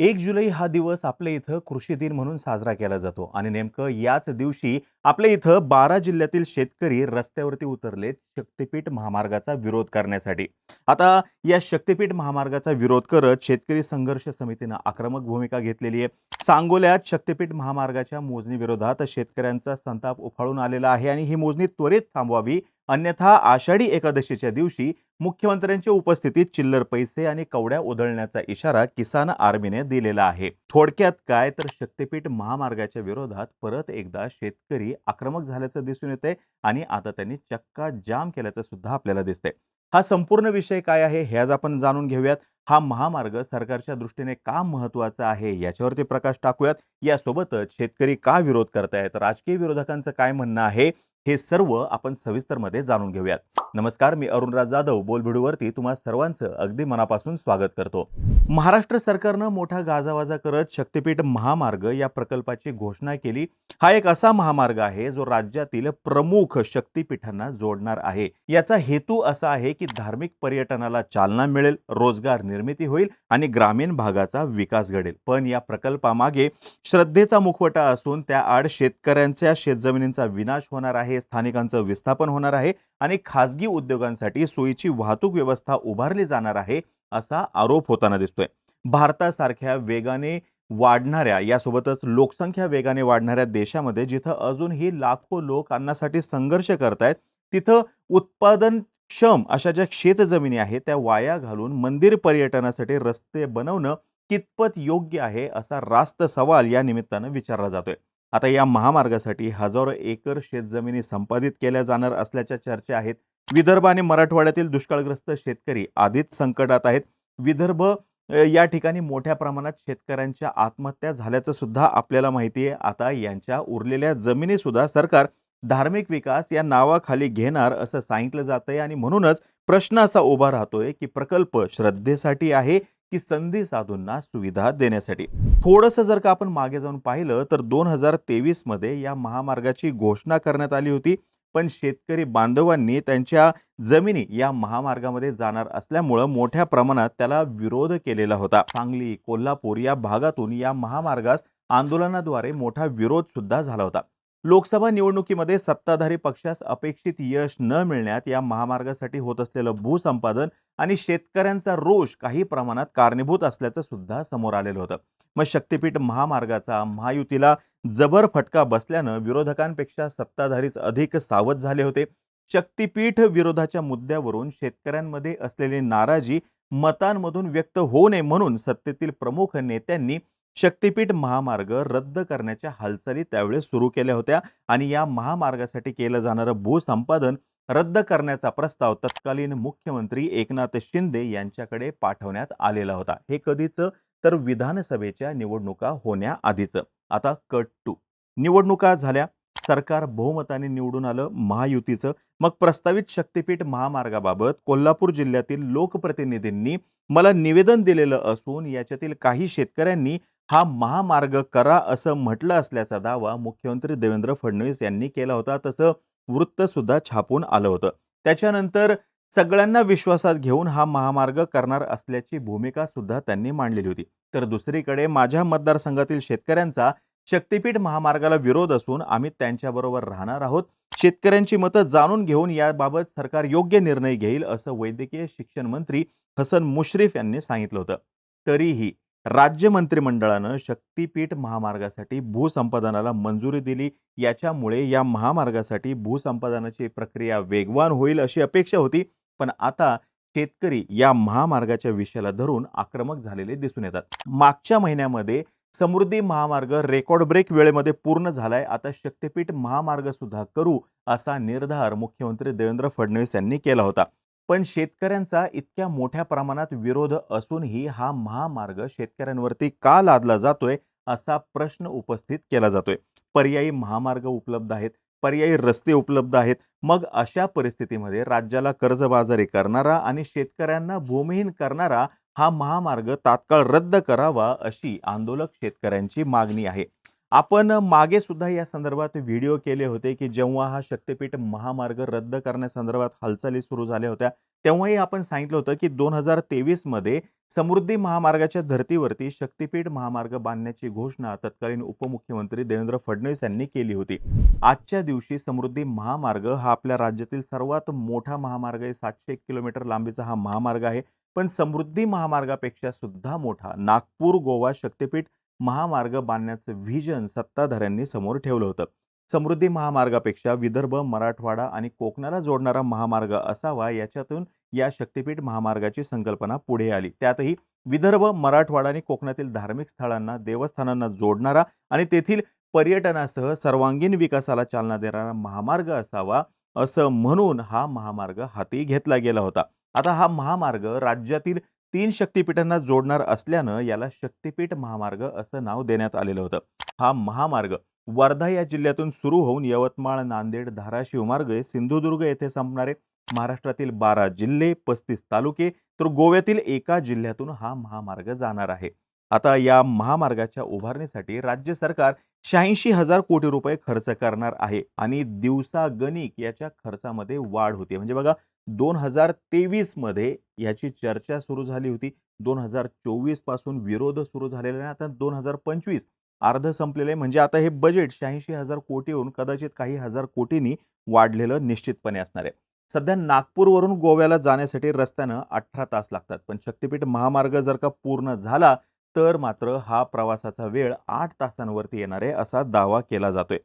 एक जुलै हा दिवस आपल्या इथं कृषी दिन म्हणून साजरा केला जातो आणि नेमकं याच दिवशी आपल्या इथं बारा जिल्ह्यातील शेतकरी रस्त्यावरती उतरलेत शक्तीपीठ महामार्गाचा विरोध करण्यासाठी. आता या शक्तीपीठ महामार्गाचा विरोध करत शेतकरी संघर्ष समितीनं आक्रमक भूमिका घेतलेली आहे. सांगोल्यात शक्तीपीठ महामार्गाच्या मोजणी विरोधात शेतकऱ्यांचा संताप उफाळून आलेला आहे आणि ही मोजणी त्वरित थांबवावी अन्यथा आषाढी एकादशीच्या दिवशी मुख्यमंत्र्यांच्या उपस्थितीत चिल्लर पैसे आणि कवड्या उधळण्याचा इशारा किसान आर्मीने दिलेला आहे. थोडक्यात काय तर शक्तीपीठ महामार्गाच्या विरोधात परत एकदा शेतकरी आक्रमक झाल्याचं दिसून येते आणि आता त्यांनी चक्का जाम केल्याचं सुद्धा आपल्याला दिसतंय. हा संपूर्ण विषय काय आहे हे आज आपण जाणून घेऊयात. हा महामार्ग सरकारच्या दृष्टीने का महत्त्वाचा आहे याच्यावरती प्रकाश टाकूयात. यासोबतच शेतकरी का विरोध करतायत? राजकीय विरोधकांचं काय म्हणणं आहे? हे सर्व आपण सविस्तरमध्ये जाणून घेऊयात. नमस्कार मी अरुणराज जाधव बोलभिडूवरती तुम्हा सर्वांचं अगदी मनापासून स्वागत करतो. महाराष्ट्र सरकारनं मोठा गाजावाजा करत शक्तीपीठ महामार्ग या प्रकल्पाची घोषणा केली. हा एक असा महामार्ग आहे जो राज्यातील प्रमुख शक्तीपीठांना जोडणार आहे. याचा हेतू असा आहे की धार्मिक पर्यटनाला चालना मिळेल रोजगार निर्मिती होईल आणि ग्रामीण भागाचा विकास घडेल. पण या प्रकल्पामागे श्रद्धेचा मुखवटा असून त्या आड शेतकऱ्यांच्या शेतजमिनींचा विनाश होणार आहे. स्थानिकांचं विस्थापन होणार आहे आणि खाजगी उद्योगांसाठी सोयीची वाहतूक व्यवस्था उभारली जाणार आहे असा आरोप होताना दिसतोय. भारतासारख्या वेगाने वाढणाऱ्या यासोबतच लोकसंख्या वेगाने वाढणाऱ्या देशामध्ये जिथं अजूनही लाखो लोक अन्नासाठी संघर्ष करतायत तिथं उत्पादन क्षम अशा ज्या शेतजमिनी आहेत त्या वाया घालून मंदिर पर्यटनासाठी रस्ते बनवणं कितपत योग्य आहे असा रास्त सवाल या निमित्तानं विचारला जातोय. आता या महामार्गासाठी हजारो एकर शेतजमिनी संपादित केल्या जाणार असल्याच्या चर्चा आहेत. विदर्भ आणि मराठवाड्यातील दुष्काळग्रस्त शेतकरी आधीच संकटात आहेत. विदर्भ या ठिकाणी मोठ्या प्रमाणात शेतकऱ्यांच्या आत्महत्या झाल्याचं सुद्धा आपल्याला माहिती आहे. आता यांच्या उरलेल्या जमिनीसुद्धा सरकार धार्मिक विकास या नावाखाली घेणार असं सांगितलं जातंय आणि म्हणूनच प्रश्न असा उभा राहतोय की प्रकल्प श्रद्धेसाठी आहे की संधी साधूंना सुविधा देण्यासाठी. थोडंसं जर का आपण मागे जाऊन पाहिलं तर दोन हजार तेवीसमध्ये या महामार्गाची घोषणा करण्यात आली होती. पण शेतकरी बांधवांनी त्यांच्या जमिनी या महामार्गामध्ये जाणार असल्यामुळं मोठ्या प्रमाणात त्याला विरोध केलेला होता. सांगली कोल्हापूर या भागातून या महामार्गास आंदोलनाद्वारे मोठा विरोध सुद्धा झाला होता. लोकसभा निवडणुकीमध्ये सत्ताधारी पक्षास अपेक्षित यश न मिळण्यात या महामार्गासाठी होत असलेलं भूसंपादन आणि शेतकऱ्यांचा रोष काही प्रमाणात कारणीभूत असल्याचं सुद्धा समोर आलेलं होतं. मग शक्तीपीठ महामार्गाचा महायुतीला जबर फटका बसल्यानं विरोधकांपेक्षा सत्ताधारीच अधिक सावध झाले होते. शक्तीपीठ विरोधाच्या मुद्द्यावरून शेतकऱ्यांमध्ये असलेली नाराजी मतांमधून व्यक्त होऊ नये म्हणून सत्तेतील प्रमुख नेत्यांनी शक्तिपीठ महामार्ग रद्द करण्याच्या हालचाली त्यावेळेस सुरू केल्या होत्या आणि या महामार्गासाठी केलं जाणारं भूसंपादन रद्द करण्याचा प्रस्ताव तत्कालीन मुख्यमंत्री एकनाथ शिंदे यांच्याकडे पाठवण्यात आलेला होता. हे कधीच? तर विधानसभेच्या निवडणुका होण्याआधीचं. आता कट टू निवडणुका झाल्या. सरकार बहुमताने निवडून आलं महायुतीचं. मग प्रस्तावित शक्तीपीठ महामार्गाबाबत कोल्हापूर जिल्ह्यातील लोकप्रतिनिधींनी मला निवेदन दिलेलं असून याच्यातील काही शेतकऱ्यांनी हा महामार्ग करा असं म्हटलं असल्याचा दावा मुख्यमंत्री देवेंद्र फडणवीस यांनी केला होता. तसं वृत्तसुद्धा छापून आलं होतं. त्याच्यानंतर सगळ्यांना विश्वासात घेऊन हा महामार्ग करणार असल्याची भूमिका सुद्धा त्यांनी मांडलेली होती. तर दुसरीकडे माझ्या मतदारसंघातील शेतकऱ्यांचा शक्तीपीठ महामार्गाला विरोध असून आम्ही त्यांच्याबरोबर राहणार आहोत. शेतकऱ्यांची मतं जाणून घेऊन याबाबत सरकार योग्य निर्णय घेईल असं वैद्यकीय शिक्षण मंत्री हसन मुश्रीफ यांनी सांगितलं होतं. तरीही राज्य मंत्रिमंडळानं शक्तीपीठ महामार्गासाठी भूसंपादनाला मंजुरी दिली. याच्यामुळे या महामार्गासाठी भूसंपादनाची प्रक्रिया वेगवान होईल अशी अपेक्षा होती. पण आता शेतकरी या महामार्गाच्या विषयाला धरून आक्रमक झालेले दिसून येतात. मागच्या महिन्यामध्ये समृद्धी महामार्ग रेकॉर्ड ब्रेक वेळेमध्ये पूर्ण झालाय. आता शक्तीपीठ महामार्ग सुद्धा करू असा निर्धार मुख्यमंत्री देवेंद्र फडणवीस यांनी केला होता. पण शेतकऱ्यांचा इतक्या मोठ्या प्रमाणात विरोध असूनही हा महामार्ग शेतकऱ्यांवरती का लादला जातोय असा प्रश्न उपस्थित केला जातोय. पर्यायी महामार्ग उपलब्ध आहेत पर्यायी रस्ते उपलब्ध आहेत. मग अशा परिस्थितीमध्ये राज्याला कर्जबाजारी करणारा आणि शेतकऱ्यांना भूमिहीन करणारा हा महामार्ग तात्काळ रद्द करावा अशी आंदोलक शेतकऱ्यांची मागणी आहे. आपण मागे सुद्धा या संदर्भात व्हिडिओ केले होते की जेव्हा हा शक्तिपीठ महामार्ग रद्द करण्यासंदर्भात हालचाली सुरू झाल्या होत्या तेव्हाही आपण सांगितलं होतं की दोन हजार तेवीसमध्ये समृद्धी महामार्गाच्या धर्तीवरती शक्तीपीठ महामार्ग बांधण्याची घोषणा तत्कालीन उपमुख्यमंत्री देवेंद्र फडणवीस यांनी केली होती. आजच्या दिवशी समृद्धी महामार्ग हा आपल्या राज्यातील सर्वात मोठा महामार्ग आहे. सातशे किलोमीटर लांबीचा हा महामार्ग आहे. पण समृद्धी महामार्गापेक्षा सुद्धा मोठा नागपूर गोवा शक्तिपीठ महामार्ग बांधण्याचं व्हिजन सत्ताधाऱ्यांनी समोर ठेवलं होतं. समृद्धी महामार्गापेक्षा विदर्भ मराठवाडा आणि कोकणाला जोडणारा महामार्ग असावा याच्यातून या शक्तिपीठ महामार्गाची संकल्पना पुढे आली. त्यातही विदर्भ मराठवाडा आणि कोकणातील धार्मिक स्थळांना देवस्थानांना जोडणारा आणि तेथील पर्यटनासह सर्वांगीण विकासाला चालना देणारा महामार्ग असावा असं म्हणून हा महामार्ग हाती घेतला गेला होता. आता हा महामार्ग राज्यातील तीन शक्तिपीठांना जोडणार असल्यानं याला शक्तिपीठ महामार्ग असं नाव देण्यात आलेलं होतं. हा महामार्ग वर्धा या जिल्ह्यातून सुरू होऊन यवतमाळ नांदेड धाराशिव मार्गे सिंधुदुर्ग येथे संपणारे महाराष्ट्रातील बारा जिल्हे पस्तीस तालुके तर गोव्यातील एका जिल्ह्यातून हा महामार्ग जाणार आहे. आता या महामार्गाच्या उभारणीसाठी राज्य सरकार शहाऐंशी हजार कोटी रुपये खर्च करणार आहे आणि दिवसागणिक याच्या खर्चामध्ये वाढ होते. म्हणजे बघा दोन हजार तेवीसमध्ये याची चर्चा सुरू झाली होती. दोन हजार चोवीसपासून विरोध सुरू झालेला आहे आता दोन हजार पंचवीस अर्ध संपलेलं आहे. म्हणजे आता हे बजेट शहाऐंशी हजार कोटीहून कदाचित काही हजार कोटींनी वाढलेलं निश्चितपणे असणार आहे. सध्या नागपूरवरून गोव्याला जाण्यासाठी रस्त्यानं अठरा तास लागतात. पण शक्तिपीठ महामार्ग जर का पूर्ण झाला तर मात्र हा प्रवासाचा वेळ आठ तासांवरती येणार आहे असा दावा केला जातोय.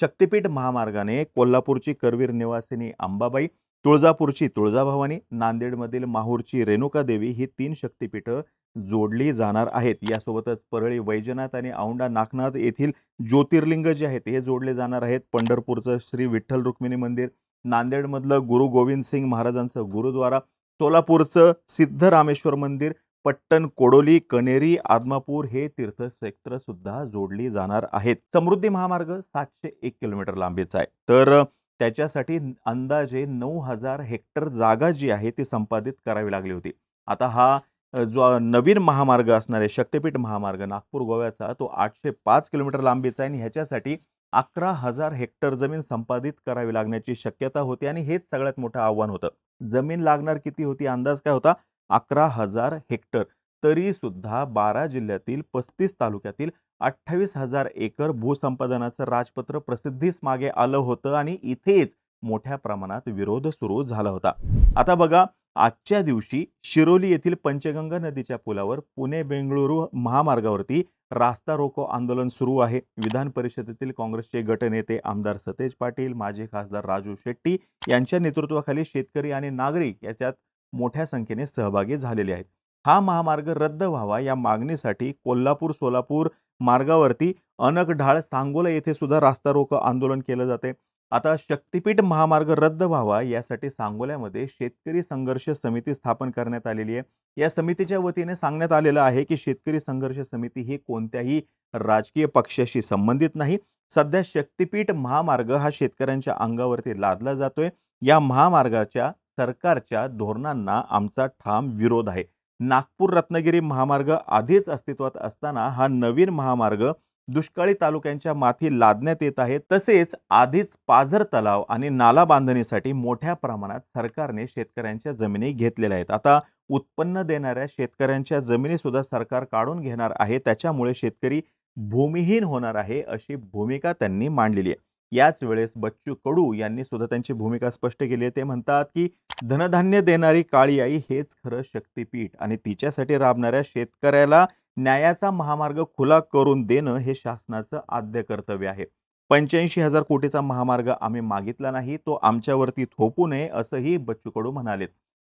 शक्तिपीठ महामार्गाने कोल्हापूरची करवीर निवासिनी अंबाबाई तुळजापूरची तुळजाभवानी नांदेडमधील माहूरची रेणुका देवी ही तीन शक्तिपीठं जोडली जाणार आहेत. यासोबतच परळी वैजनाथ आणि औंढा नागनाथ येथील ज्योतिर्लिंग जे आहेत हे जोडले जाणार आहेत. पंढरपूरचं श्री विठ्ठल रुक्मिणी मंदिर नांदेडमधलं गुरु गोविंद सिंग महाराजांचं गुरुद्वारा सोलापूरचं सिद्धरामेश्वर मंदिर पट्टण कोडोली कनेरी आदमापूर हे तीर्थक्षेत्र सुद्धा जोडली जाणार आहेत. समृद्धी महामार्ग सातशे एक किलोमीटर लांबीचा आहे. तर त्याच्यासाठी अंदाजे नऊ हजार हेक्टर जागा जी आहे ती संपादित करावी लागली होती. आता हा जो नवीन महामार्ग असणार आहे शक्तिपीठ महामार्ग नागपूर गोव्याचा तो आठशे पाच किलोमीटर लांबीचा आहे आणि ह्याच्यासाठी अकरा हजार हेक्टर जमीन संपादित करावी लागण्याची शक्यता होती आणि हेच सगळ्यात मोठं आव्हान होतं. जमीन लागणार किती होती अंदाज काय होता? अकरा हजार हेक्टर. तरी सुद्धा बारा जिल्ह्यातील पस्तीस तालुक्यातील अठ्ठावीस हजार एकर भूसंपादनाचं राजपत्र प्रसिद्धीस मागे आलं होतं आणि इथेच मोठ्या प्रमाणात विरोध सुरू झाला होता. आता बघा आजच्या दिवशी शिरोली येथील पंचगंगा नदीच्या पुलावर पुणे बेंगळुरू महामार्गावरती रास्ता रोको आंदोलन सुरू आहे. विधान परिषदेतील काँग्रेसचे गटनेते आमदार सतेज पाटील माजी खासदार राजू शेट्टी यांच्या नेतृत्वाखाली शेतकरी आणि नागरिक याच्यात मोठ्या संख्येने सहभागी झालेले आहेत. हा महामार्ग रद्द व्हावा या मागणीसाठी कोल्हापूर सोलापूर मार्गावरती अनकढाळ सांगोला येथे सुद्धा रास्ता रोको आंदोलन केलं जाते. आता शक्तिपीठ महामार्ग रद्द व्हावा यासाठी सांगोल्यामध्ये शेतकरी संघर्ष समिती स्थापन करण्यात आलेली आहे. या समितीच्या वतीने सांगण्यात आलेलं आहे की शेतकरी संघर्ष समिती ही कोणत्याही राजकीय पक्षाशी संबंधित नाही. सध्या शक्तिपीठ महामार्ग हा शेतकऱ्यांच्या अंगावरती लादला जातोय. या महामार्गाच्या सरकारच्या धोरणांना आमचा ठाम विरोध आहे. नागपूर रत्नागिरी महामार्ग आधीच अस्तित्वात असताना हा नवीन महामार्ग दुष्काळी तालुक्यांच्या माथी लादण्यात येत आहे. तसेच आधीच पाझर तलाव आणि नाला बांधणीसाठी मोठ्या प्रमाणात सरकारने शेतकऱ्यांच्या जमिनी घेतलेल्या आहेत. आता उत्पन्न देणाऱ्या शेतकऱ्यांच्या जमिनी सुद्धा सरकार काढून घेणार आहे. त्याच्यामुळे शेतकरी भूमिहीन होणार आहे अशी भूमिका त्यांनी मांडलेली आहे. याच वेळेस बच्चू कडू यांनी सुद्धा त्यांची भूमिका स्पष्ट केली आहे. ते म्हणतात की धनधान्य देणारी काळी आई हेच खरं शक्तिपीठ आणि तिच्यासाठी राबणाऱ्या शेतकऱ्याला न्यायाचा महामार्ग खुला करून देणं हे शासनाचं आद्य कर्तव्य आहे. पंच्याऐंशी हजार कोटीचा महामार्ग आम्ही मागितला नाही तो आमच्यावरती थोपू नये असंही बच्चू कडू म्हणालेत.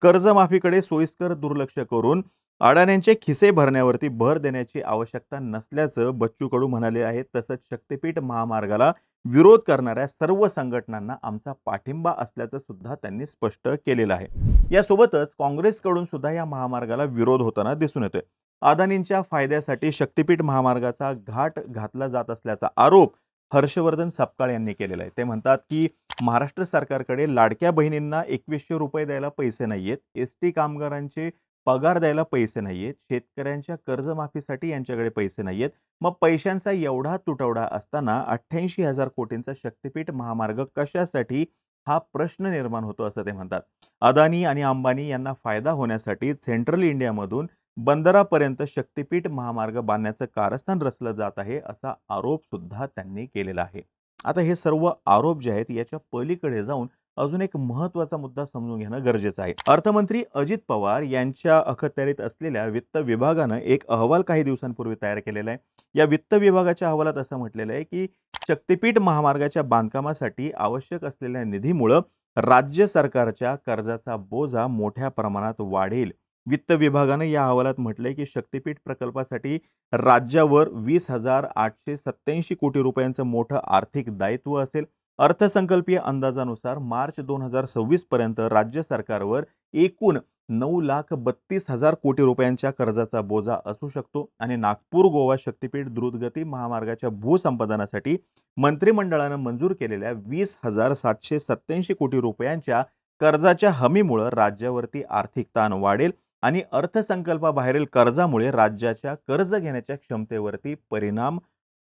कर्जमाफीकडे सोयीस्कर दुर्लक्ष करून अडाण्यांचे खिसे भरण्यावरती भर देण्याची आवश्यकता नसल्याचं बच्चू कडू म्हणाले आहेत तसंच शक्तिपीठ महामार्गाला विरोध करणाऱ्या सर्व संघटनांना आमचा पाठिंबा असल्याचं सुद्धा त्यांनी स्पष्ट केलेलं आहे. यासोबतच काँग्रेसकडून सुद्धा या महामार्गाला विरोध होताना दिसून येतोय. अदानींच्या फायद्यासाठी शक्तिपीठ महामार्गाचा घाट घातला जात असल्याचा आरोप हर्षवर्धन सपकाळ यांनी केलेला आहे. ते म्हणतात की महाराष्ट्र सरकारकडे लाडक्या बहिणींना एकवीसशे रुपये द्यायला पैसे नाही आहेत एस टी कामगारांचे पगार द्यायला पैसे नाही आहेत शेतकऱ्यांच्या कर्जमाफीसाठी यांच्याकडे पैसे नाही आहेत मग पैशांचा एवढा तुटवडा असताना 88,000 कोटींचा शक्तिपीठ महामार्ग कशासाठी? हा प्रश्न निर्माण होतो असं ते म्हणतात. अदानी आणि अंबानी यांना फायदा होण्यासाठी सेंट्रल इंडियामधून बंदरापर्यंत शक्तिपीठ महामार्ग बांधण्याचं कारस्थान रचलं जात आहे, असा आरोपसुद्धा त्यांनी केलेला आहे. आता हे सर्व आरोप जे आहेत याच्या पलीकडे जाऊन अजून एक महत्त्वाचा मुद्दा समजून घेणं गरजेचं आहे. अर्थमंत्री अजित पवार यांच्या अखत्यारीत असलेल्या वित्त विभागानं एक अहवाल काही दिवसांपूर्वी तयार केलेला आहे. या वित्त विभागाच्या अहवालात असं म्हटलेलं आहे, की शक्तिपीठ महामार्गाच्या बांधकामासाठी आवश्यक असलेल्या निधीमुळं राज्य सरकारच्या कर्जाचा बोजा मोठ्या प्रमाणात वाढेल. वित्त विभागानं या अहवालात म्हटलंय, की शक्तिपीठ प्रकल्पासाठी राज्यावर 20,887 कोटी रुपयांचं मोठं आर्थिक दायित्व असेल. अर्थसंकल्पीय अंदाजानुसार मार्च 2026 पर्यंत राज्य सरकारवर एकूण 9,32,000 कोटी रुपयांच्या कर्जाचा बोजा असू शकतो आणि नागपूर गोवा शक्तिपीठ द्रुतगती महामार्गाच्या भूसंपादनासाठी मंत्रिमंडळानं मंजूर केलेल्या 20,787 कोटी रुपयांच्या कर्जाच्या हमीमुळं राज्यावरती आर्थिक ताण वाढेल आणि अर्थसंकल्पाबाहेरील कर्जामुळे राज्याच्या कर्ज घेण्याच्या क्षमतेवरती परिणाम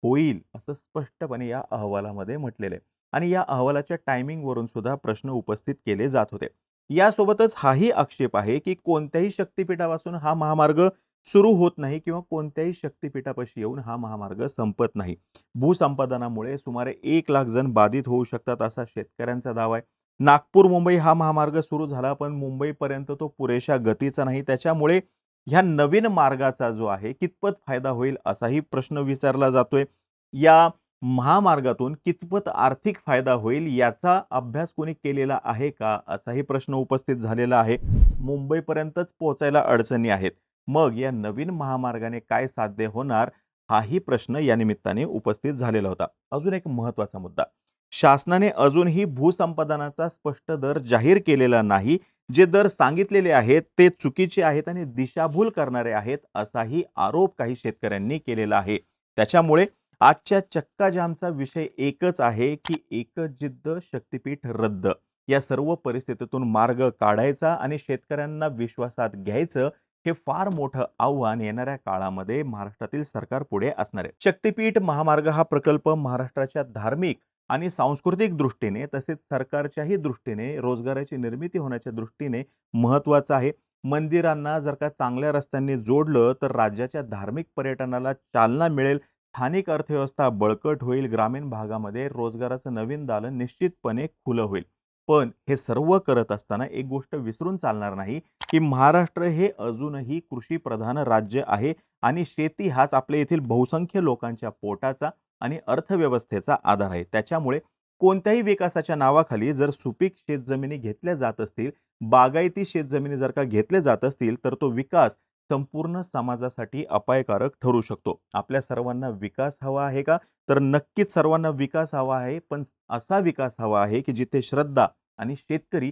होईल, असं स्पष्टपणे या अहवालामध्ये म्हटलेलं आहे. आणि या अहवालाच्या टायमिंगवरून सुद्धा प्रश्न उपस्थित केले जात होते. यासोबतच हाही आक्षेप आहे, की कोणत्याही शक्तिपीठापासून हा महामार्ग सुरू होत नाही किंवा कोणत्याही शक्तिपीठापाशी येऊन हा महामार्ग संपत नाही. भूसंपादनामुळे सुमारे एक लाख जण बाधित होऊ शकतात, असा शेतकऱ्यांचा दावा आहे. नागपूर मुंबई हा महामार्ग सुरू झाला, पण मुंबईपर्यंत तो पुरेशा गतीचा नाही. त्याच्यामुळे ह्या नवीन मार्गाचा जो आहे कितपत फायदा होईल, असाही प्रश्न विचारला जातोय. या महामार्गातून कितपत आर्थिक फायदा होईल, याचा अभ्यास कोणी केलेला आहे का? असाही प्रश्न उपस्थित झालेला आहे. मुंबईपर्यंतच पोहोचायला अडचणी आहेत. मग या नवीन महामार्गाने काय साध्य होणार? हाही प्रश्न या निमित्ताने उपस्थित झालेला होता. अजून एक महत्त्वाचा मुद्दा. शासनाने अजूनही भूसंपादनाचा स्पष्ट दर जाहीर केलेला नाही. जे दर सांगितलेले आहेत, ते चुकीचे आहेत आणि दिशाभूल करणारे आहेत, असाही आरोप काही शेतकऱ्यांनी केलेला आहे. त्याच्यामुळे आजच्या चक्काजामचा विषय एकच आहे, की एकच जिद्द शक्तिपीठ रद्द. या सर्व परिस्थितीतून मार्ग काढायचा आणि शेतकऱ्यांना विश्वासात घ्यायचं, हे फार मोठं आव्हान येणाऱ्या काळामध्ये महाराष्ट्रातील सरकार पुढे असणार आहे. शक्तिपीठ महामार्ग हा प्रकल्प महाराष्ट्राच्या धार्मिक आणि सांस्कृतिक दृष्टीने तसेच सरकारच्याही दृष्टीने रोजगाराची निर्मिती होण्याच्या दृष्टीने महत्त्वाचं आहे. मंदिरांना जर का चांगल्या रस्त्यांनी जोडलं, तर राज्याच्या धार्मिक पर्यटनाला चालना मिळेल, स्थानिक अर्थव्यवस्था बळकट होईल, ग्रामीण भागामध्ये रोजगाराचं नवीन दालन निश्चितपणे खुलं होईल. पण हे सर्व करत असताना एक गोष्ट विसरून चालणार नाही, की महाराष्ट्र हे अजूनही कृषीप्रधान राज्य आहे आणि शेती हाच आपल्या येथील बहुसंख्य लोकांच्या पोटाचा आणि अर्थव्यवस्थेचा आधार आहे. त्याच्यामुळे कोणत्याही विकासाच्या नावाखाली जर सुपीक शेतजमिनी घेतल्या जात असतील, बागायती शेतजमिनी जर का घेतल्या जात असतील, तर तो विकास संपूर्ण समाजासाठी अपायकारक ठरू शकतो. आपल्या सर्वांना विकास हवा आहे का? तर नक्कीच सर्वांना विकास हवा आहे, पण असा विकास हवा आहे, की जिथे श्रद्धा आणि शेतकरी